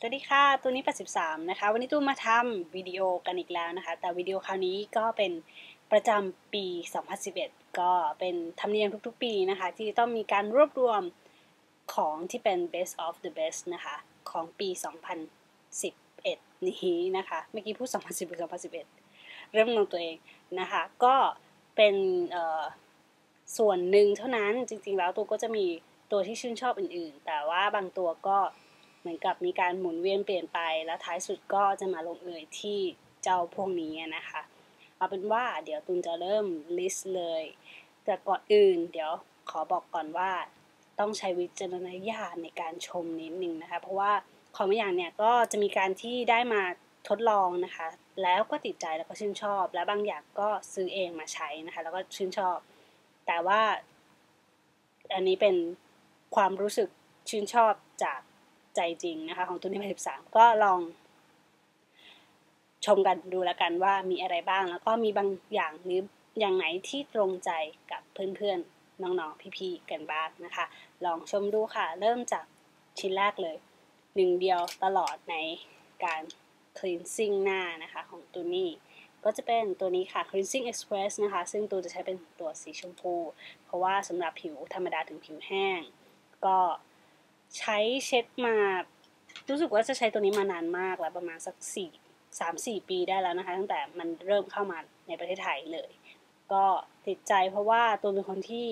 สวัสดีค่ะ ตัวนี้ 83 นะคะ วันนี้ตู้มาทำวิดีโอกันอีกแล้วนะคะ แต่วิดีโอคราวนี้ก็เป็นประจำปี 2011 ก็เป็นธรรมเนียมทุกๆ ปีนะคะ ที่ต้องมีการรวบรวมของที่เป็น best of the best นะคะ ของปี 2011 นี้นะคะ เมื่อกี้พูด 2010หรือ2011 เริ่มงงตัวเองนะคะ ก็เป็นส่วนหนึ่งเท่านั้น จริงๆ แล้วตัวก็จะมีตัวที่ชื่นชอบอื่นๆ แต่ว่าบางตัวก็ เหมือนกับมีการหมุนเวียนเปลี่ยนไป แล้วท้ายสุดก็จะมาลงเอยที่เจ้าพวกนี้นะคะ เอาเป็นว่าเดี๋ยวตุนจะเริ่มลิสต์เลย แต่ก่อนอื่นเดี๋ยวขอบอกก่อนว่า ต้องใช้วิจารณญาณในการชมนิดนึงนะคะ เพราะว่าของบางอย่างเนี่ยก็จะมีการที่ได้มาทดลองนะคะ แล้วก็ติดใจแล้วก็ชื่นชอบ และบางอย่างก็ซื้อเองมาใช้นะคะ แล้วก็ชื่นชอบ แต่ว่า อันนี้เป็นความรู้สึกชื่นชอบจาก ใจจริงนะคะของตุนที่83ก็ลองชมกันดูแล้วกันว่ามีอะไรบ้าง แล้วก็มีบางอย่างหรืออย่างไหนที่ตรงใจกับเพื่อนๆ น้องๆ พี่ๆ กันบ้างนะคะ ลองชมดูค่ะ เริ่มจากชิ้นแรกเลย หนึ่งเดียวตลอดในการ cleansing หน้านะคะของตัวนี้ก็จะเป็นตัวนี้ค่ะ cleansing express นะคะ ซึ่งตัวจะใช้เป็นตัวสีชมพู เพราะว่าสำหรับผิวธรรมดาถึงผิวแห้ง ก็ ใช้เช็ดมา รู้สึกว่าจะใช้ตัวนี้มานานมากแล้วประมาณสักสี่สามสี่ปีได้แล้วนะคะ ตั้งแต่มันเริ่มเข้ามาในประเทศไทยเลย ก็ติดใจเพราะว่าตัวเป็นคนที่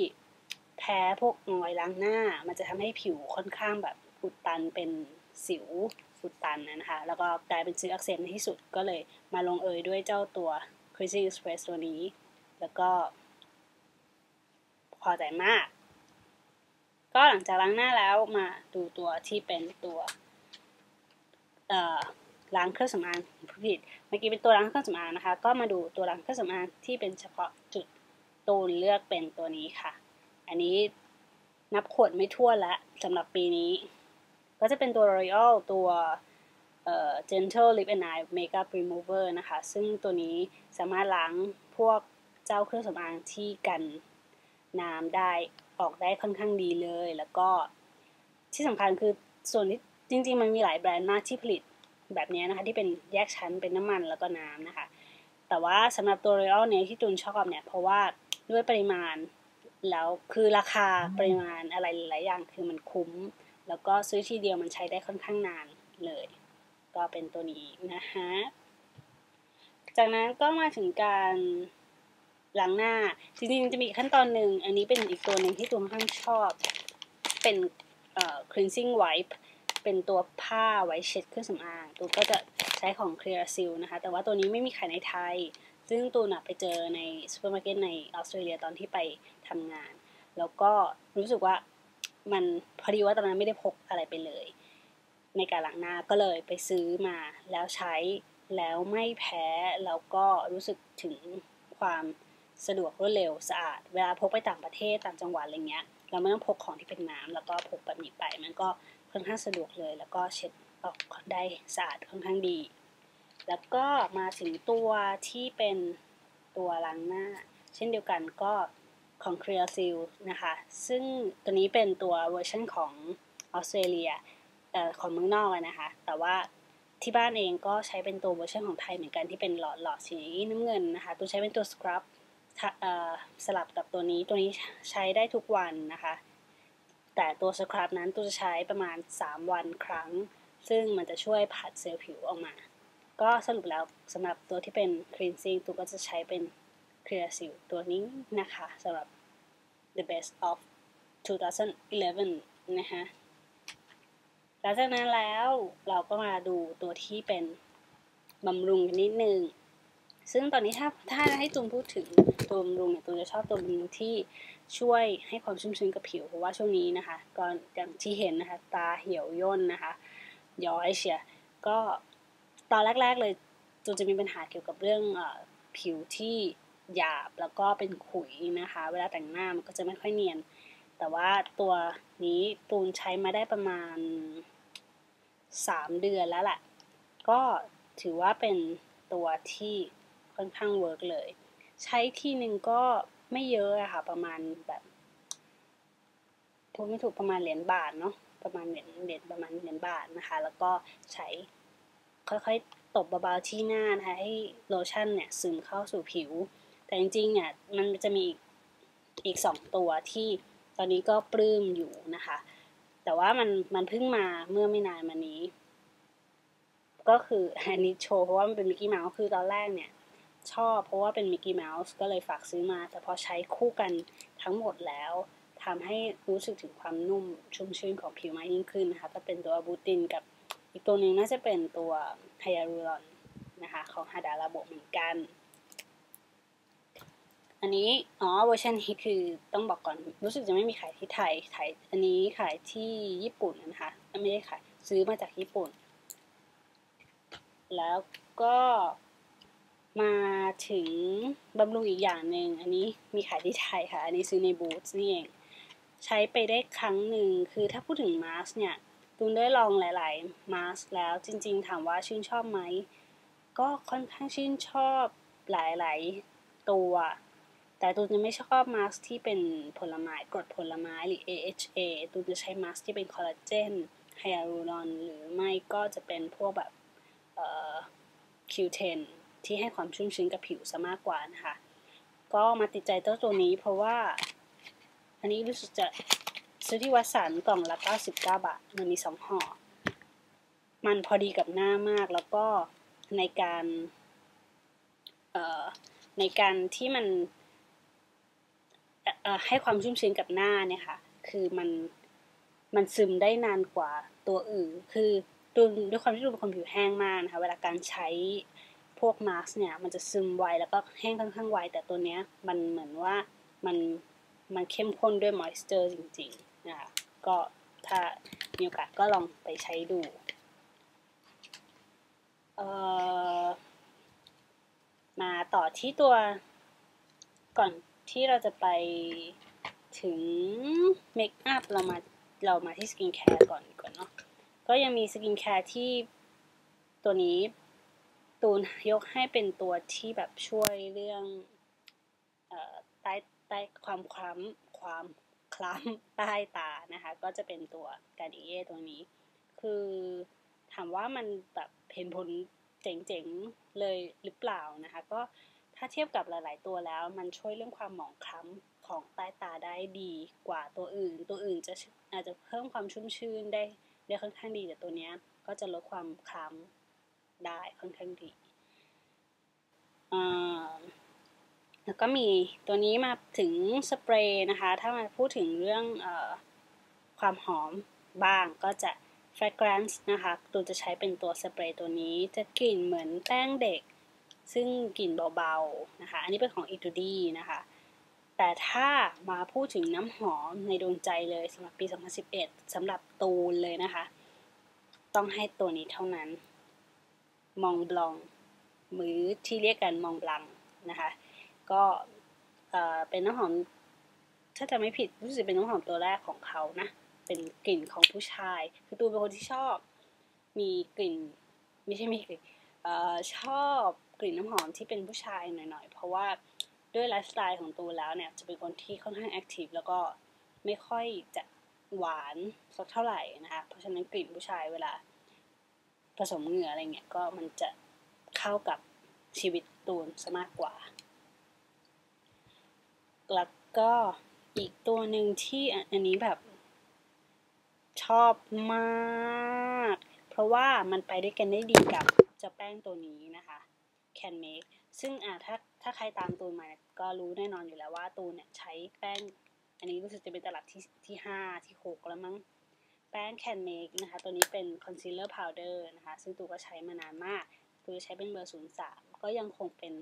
แพ้พวกรอยล้างหน้า มันจะทำให้ผิวค่อนข้างแบบอุดตันเป็นสิวอุดตันนะคะ แล้วก็กลายเป็นซื้ออักเสบในที่สุดก็เลยมาลงเอยด้วยเจ้าตัว Crazy Express ตัวนี้ แล้วก็พอใจมาก ก็หลังจากล้างหน้าแล้วมาดูตัวที่เป็นตัวล้างเครื่องสำอางผิด เมื่อกี้เป็นตัวล้างเครื่องสำอางนะคะ ก็มาดูตัวล้างเครื่องสำอางที่เป็นเฉพาะจุดตูนเลือกเป็นตัวนี้ค่ะ อันนี้นับขวดไม่ทั่วล้วสำหรับปีนี้ ก็จะเป็นตัว L'Oreal ตัวเอ่อ Gentle Lip and Eye Makeup Remover นะคะ ซึ่งตัวนี้สามารถล้างพวกเจ้าเครื่องสำอางที่กันน้ำได้ ออกได้ค่อนข้างดีเลย แล้วก็ที่สำคัญคือส่วนที่จริง ๆ มันมีหลายแบรนด์มากที่ผลิตแบบนี้นะคะ ที่เป็นแยกชั้นเป็นน้ำมันแล้วก็น้ำนะคะ แต่ว่าสำหรับตัว Royal เนี่ยที่ตุนชอบเนี่ย เพราะว่าด้วยปริมาณแล้วคือราคาปริมาณอะไรหลายอย่างคือมันคุ้ม แล้วก็ซื้อทีเดียวมันใช้ได้ค่อนข้างนานเลย ก็เป็นตัวนี้นะคะจากนั้นก็มาถึงการ ล้างหน้า จริงๆจะมีขั้นตอนหนึ่ง อันนี้เป็นอีกตัวหนึ่งที่ตัวค่อนข้างชอบ เป็นเอ่อ cleansing wipe เป็นตัวผ้าไว้เช็ดเครื่องสำอางตัวก็จะใช้ของ Clear Seal นะคะ แต่ว่าตัวนี้ไม่มีขายในไทย ซึ่งตัวน่ะไปเจอในซูเปอร์มาร์เก็ตในออสเตรเลียตอนที่ไปทำงาน แล้วก็รู้สึกว่ามันพอดีว่าตอนนั้นไม่ได้พกอะไรไปเลย ในการล้างหน้าก็เลยไปซื้อมาแล้วใช้แล้วไม่แพ้ แล้วก็รู้สึกถึงความ สะดวกรวดเร็วสะอาด เวลาพกไปต่างประเทศต่างจังหวัดอะไรเงี้ย เราไม่ต้องพกของที่เป็นน้ำแล้วก็พกแบบนี้ไป มันก็ค่อนข้างสะดวกเลย แล้วก็เช็ดออกได้สะอาดค่อนข้างดี แล้วก็มาถึงตัวที่เป็นตัวล้างหน้า เช่นเดียวกันก็ของ Clear Seal นะคะ ซึ่งตัวนี้เป็นตัวเวอร์ชันของออสเตรเลียของเมืองนอกนะคะ แต่ว่าที่บ้านเองก็ใช้เป็นตัวเวอร์ชันของไทยเหมือนกันที่เป็นหลอดหลอดสีน้ำเงินนะคะ ตัวใช้เป็นตัวสครับ สลับกับตัวนี้ตัวนี้ใช้ได้ทุกวันนะคะ แต่ตัวสครับนั้นตัวจะใช้ประมาณ 3 วันครั้ง ซึ่งมันจะช่วยผัดเซลล์ผิวออกมา ก็สรุปแล้วสำหรับตัวที่เป็น cleansing ตัวก็จะใช้เป็น clear seal ตัวนี้นะคะสำหรับ the best of 2011 นะคะหลังจากนั้นแล้วเราก็มาดูตัวที่เป็นบำรุงนิดนึง ซึ่งตอนนี้ถ้าถ้าให้จูนพูดถึงตัวบำรุงเนี่ยตูนจะชอบตัวบำรุงที่ช่วยให้ความชุ่มชื้นกับผิว เพราะว่าช่วงนี้นะคะก็อย่างที่เห็นนะคะตาเหี่ยวย่นนะคะย้อยเชียก็ตอนแรก ๆเลยจูนจะมีปัญหาเกี่ยวกับเรื่องอผิวที่หยาบแล้วก็เป็นขุยนะคะ เวลาแต่งหน้ามันก็จะไม่ค่อยเนียน แต่ว่าตัวนี้ตูนใช้มาได้ประมาณ 3 เดือนแล้วแหละ ก็ถือว่าเป็นตัวที่ ค่อนข้างเวิร์กเลย ใช้ทีหนึ่งก็ไม่เยอะอะค่ะ ประมาณแบบพูดไม่ถูกประมาณเหรียญบาทเนาะประมาณเหรียญเหรียญประมาณเหรียญบาทนะคะ แล้วก็ใช้ค่อยๆตบเบาๆที่หน้านะคะให้โลชั่นเนี่ยซึมเข้าสู่ผิว แต่จริงๆเนี่ยมันจะมีอีกอีกสองตัวที่ตอนนี้ก็ปลื้มอยู่นะคะ แต่ว่ามันมันเพิ่งมาเมื่อไม่นานมานี้ ก็คืออันนี้โชว์เพราะว่ามันเป็นมิกกี้เมาส์คือตอนแรกเนี่ย ชอบ เพราะว่าเป็นมิกกี้เมาส์ก็เลยฝากซื้อมา แต่พอใช้คู่กันทั้งหมดแล้วทำให้รู้สึกถึงความนุ่มชุ่มชื้นของผิวมากยิ่งขึ้นนะคะก็เป็นตัวบูตินกับอีกตัวหนึ่งน่าจะเป็นตัวไฮยาลูรอนนะคะของฮาดาราโบเหมือนกัน อันนี้ อ๋อเวอร์ชันนี้คือต้องบอกก่อนรู้สึกจะไม่มีขายที่ไทยขายอันนี้ขายที่ญี่ปุ่นนะคะไม่ได้ขายซื้อมาจากญี่ปุ่น แล้วก็ มาถึงบำรุงอีกอย่างหนึ่งอันนี้มีขายที่ไทยค่ะ อันนี้ซื้อในบูธนี่เอง ใช้ไปได้ครั้งหนึ่งคือถ้าพูดถึงมาสเนี่ยตูนได้ลองหลาย ๆ มาสแล้วจริง ๆ ถามว่าชื่นชอบไหม ก็ค่อนข้างชื่นชอบหลาย ๆ ตัว แต่ตูนจะไม่ชอบมาสที่เป็นผลไม้กรดผลไม้หรือ AHA ตูนจะใช้มาสที่เป็นคอลลาเจนไฮยาลูรอนหรือไม่ก็จะเป็นพวกแบบเอ่อ Q10 ที่ให้ความชุ่มชื้นกับผิวซะมากกว่านะคะ ก็มาติดใจเจ้าตัวนี้เพราะว่า อันนี้รู้สึกจะซื้อที่วัดสันกล่องละ 99 บาท มันมีสองห่อ มันพอดีกับหน้ามากแล้วก็ในการเอ่อในการที่มันให้ความชุ่มชื้นกับหน้าเนี่ยค่ะ คือมันมันซึมได้นานกว่าตัวอื่น คือด้วยความที่ดูเป็นคนผิวแห้งมากนะคะ เวลาการใช้ พวกมาสเนี่ยมันจะซึมไวแล้วก็แห้งค่อนข้างไว แต่ตัวเนี้ยมันเหมือนว่ามันมันเข้มข้นด้วยมอยส์เจอร์จริงๆนะคะก็ถ้ามีโอกาสก็ลองไปใช้ดูเออมาต่อที่ตัวก่อนที่เราจะไปถึงเมคอัพเรามาเรามาที่สกินแคร์ก่อนก่อนเนาะก็ยังมีสกินแคร์ที่ตัวนี้ ตูนยกให้เป็นตัวที่แบบช่วยเรื่องอใต้ใต้ความคล้ำความคล้ำใต้ตานะคะ ก็จะเป็นตัวการดิเย่ตัวนี้ คือถามว่ามันแบบเห็นผลเจ๋งๆเลยหรือเปล่านะคะ ก็ถ้าเทียบกับหลาย ๆ ตัวแล้ว มันช่วยเรื่องความหมองคล้ำของใต้ตาได้ดีกว่าตัวอื่น ตัวอื่นจะอาจจะเพิ่มความชุ่มชื่นได้ได้ค่อนข้างดีแต่ตัวนี้ก็จะลดความคล้ำ ได้ค่อนข้างดีแล้วก็มีตัวนี้มาถึงสเปรย์นะคะ ถ้ามาพูดถึงเรื่องอความหอมบ้างก็จะ fragrance นะคะตัวจะใช้เป็นตัวสเปรย์ตัวนี้จะกลิ่นเหมือนแป้งเด็ก ซึ่งกลิ่นเบาๆนะคะ อันนี้เป็นของ e t u d i นะคะ แต่ถ้ามาพูดถึงน้ำหอมในดวงใจเลยสำหรับปี 2011สำหรับตูนเลยนะคะ ต้องให้ตัวนี้เท่านั้น มองบลองหรือที่เรียกกันมองบลังนะคะ ก็เป็นน้ำหอม ถ้าจะไม่ผิดรู้สึกเป็นน้ำหอมตัวแรกของเขานะ เป็นกลิ่นของผู้ชาย คือตัวเป็นคนที่ชอบ มีกลิ่นไม่ใช่มีกลิ่นชอบกลิ่นน้ำหอมที่เป็นผู้ชายหน่อยๆ เพราะว่าด้วยไลฟ์สไตล์ของตัวแล้วเนี่ยจะเป็นคนที่ค่อนข้างแอคทีฟแล้วก็ไม่ค่อยจะหวานสักเท่าไหร่นะคะ เพราะฉะนั้นกลิ่นผู้ชายเวลา ผสมเหงื่ออะไรเงี้ยก็มันจะเข้ากับชีวิตตูนซะมากกว่า แล้วก็อีกตัวหนึ่งที่อันนี้แบบชอบมาก เพราะว่ามันไปด้วยกันได้ดีกับเจ้าแป้งตัวนี้นะคะ Can Make ซึ่งอ่าถ้าถ้าใครตามตูนมาก็รู้แน่นอนอยู่แล้วว่าตูนเนี่ยใช้แป้ง อันนี้รู้สึกจะเป็นตลับที่ที่ห้าที่หกแล้วมั้ง ป้ง Can Make นะคะ ตัวนี้เป็น Concealer Powder นะคะ ซึ่งตูก็ใช้มานานมาก ตูใช้เป็นเบอร์ 03 ก็ยังคงเป็น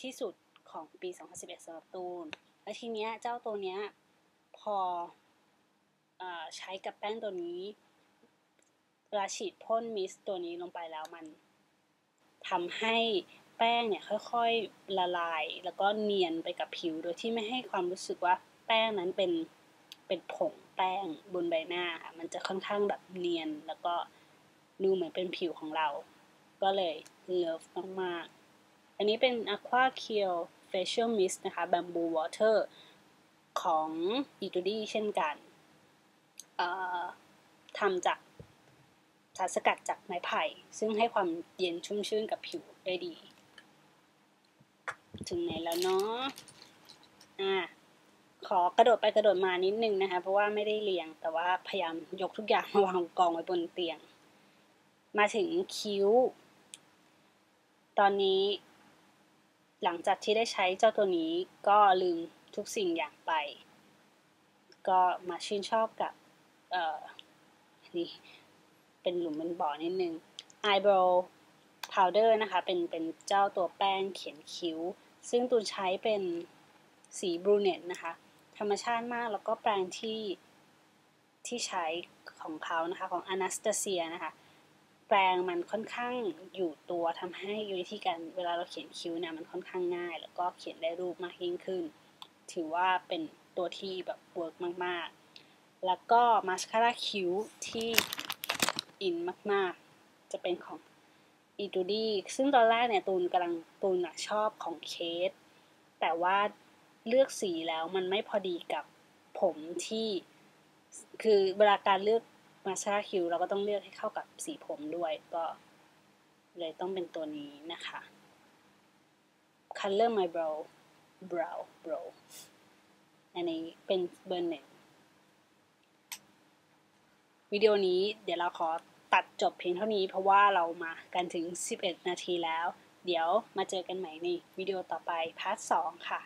ที่สุดของปี 2011สำหรับตูน และทีเนี้ยเจ้าตัวเนี้ยพออใช้กับแป้งตัวนี้เวลาฉีดพ่นมิสตัวนี้ลงไปแล้วมันทำให้แป้งเนี่ยค่อยๆละลาย แล้วก็เนียนไปกับผิวโดยที่ไม่ให้ความรู้สึกว่าแป้งนั้นเป็นเป็นผง แป้งบนใบหน้าค่ะมันจะค่อนข้างแบบเนียน แล้วก็ดูเหมือนเป็นผิวของเรา ก็เลยเลิฟมากๆ อันนี้เป็น Aqua c u r e Facial Mist นะคะ Bamboo Water ของ e t u d i เช่นกันทำจากสารสกัดจากไม้ไผ่ ซึ่งให้ความเย็นชุ่มชื่นกับผิวได้ดี ถึงไหนแล้วเนาะอ่า ขอกระโดดไปกระโดดมานิดนึงนะคะ เพราะว่าไม่ได้เรียง แต่ว่าพยายามยกทุกอย่างมาวางกองไว้บนเตียง มาถึงคิ้ว ตอนนี้ หลังจากที่ได้ใช้เจ้าตัวนี้ก็ลืมทุกสิ่งอย่างไป ก็มาชื่นชอบกับ เอ่อนี่เป็นหลุมเป็นบ่อนิดนึง eyebrow powder นะคะ เป็นเป็นเจ้าตัวแป้งเขียนคิ้ว ซึ่งตูนใช้เป็นสีบรูเนตนะคะ ธรรมชาติมาก แล้วก็แปรงที่ที่ใช้ของเขานะคะ ของ Anastasia นะคะ แปรงมันค่อนข้างอยู่ตัวทำให้วิธีการเวลาเราเขียนคิ้วเนี่ยมันค่อนข้างง่าย แล้วก็เขียนได้รูปมากยิ่งขึ้น ถือว่าเป็นตัวที่แบบเวิร์กมากๆ แล้วก็มาสคาร่าคิ้วที่อินมากๆ จะเป็นของอีตูดี้ซึ่งตอนแรกเนี่ยตูนกำลังตูนชอบของเคส แต่ว่า เลือกสีแล้วมันไม่พอดีกับผมที่ คือเวลาการเลือกมาสคาร่าคิ้วเราก็ต้องเลือกให้เข้ากับสีผมด้วยก็เลยต้องเป็นตัวนี้นะคะ Color My Brow Brow Brow อันนี้เป็นเบอร์หนึ่งวิดีโอนี้เดี๋ยวเราขอตัดจบเพียงเท่านี้เพราะว่าเรามากันถึง 11 นาทีแล้ว เดี๋ยวมาเจอกันใหม่ในวิดีโอต่อไปพาร์ท 2 ค่ะ